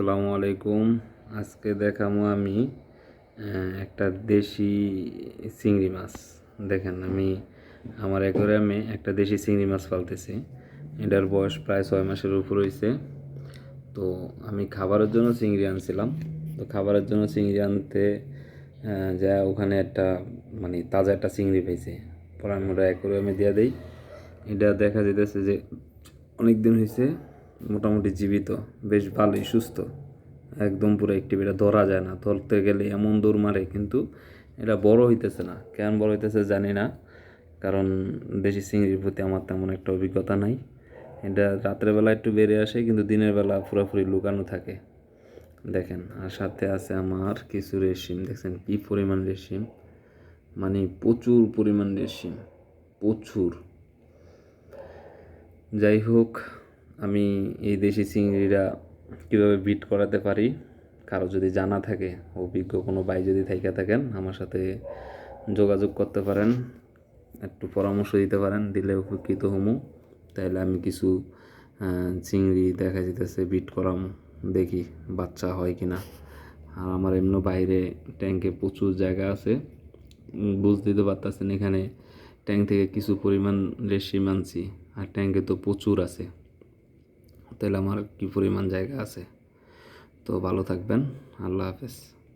আসসালামু আলাইকুম। আজকে দেখাবো আমি একটা দেশি চিংড়ি মাছ। দেখেন আমি আমার অ্যাকোয়ারিয়ামে একটা দেশি চিংড়ি মাছ পালতেছি। এটার বয়স প্রায় ছয় মাসের উপর হয়েছে তো আমি খাবারের জন্য চিংড়ি আনছিলাম। তো খাবারের জন্য চিংড়ি আনতে যা ওখানে একটা মানে তাজা একটা চিংড়ি পেয়েছে পরে আমি ওটা অ্যাকোয়ারিয়ামে দিয়ে দিই। এটা দেখা যেতেছে যে অনেক দিন হয়েছে মোটামুটি জীবিত, বেশ ভালোই, সুস্থ। একদম পুরো একটিভ এটা ধরা যায় না, ধরতে গেলে এমন দৌড় মারে কিন্তু এটা বড় হইতেছে না। কেন বড় হইতেছে জানি না, কারণ দেশি চিংড়ির প্রতি আমার তেমন একটা অভিজ্ঞতা নাই। এটা রাত্রের বেলা একটু বেড়ে আসে, কিন্তু দিনের বেলা পুরোপুরি লুকানো থাকে। দেখেন, আর সাথে আছে আমার কিছু রেশিম, দেখছেন কি পরিমাণ রেশিম? মানে প্রচুর পরিমাণ রেশিম, প্রচুর। যাই হোক আমি এই দেশি চিংড়িরা কীভাবে বিট করাতে পারি? কারও যদি জানা থাকে অভিজ্ঞ কোনো ভাই যদি থাইকা থাকেন আমার সাথে যোগাযোগ করতে পারেন একটু পরামর্শ দিতে পারেন দিলে উপকৃত হমু। তাহলে আমি কিছু চিংড়ি দেখা যেতেছে বিট করাম দেখি বাচ্চা হয় কি না আর আমার এমনি বাইরে ট্যাঙ্কে প্রচুর জায়গা আছে উম, দিতে পারতেছেন এখানে ট্যাঙ্ক থেকে কিছু পরিমাণ রেশি মানছি আর ট্যাঙ্কে তো প্রচুর আছে। তাহলে আমার কি পরিমাণ জায়গা আছে? তো ভালো থাকবেন আল্লাহ হাফেজ।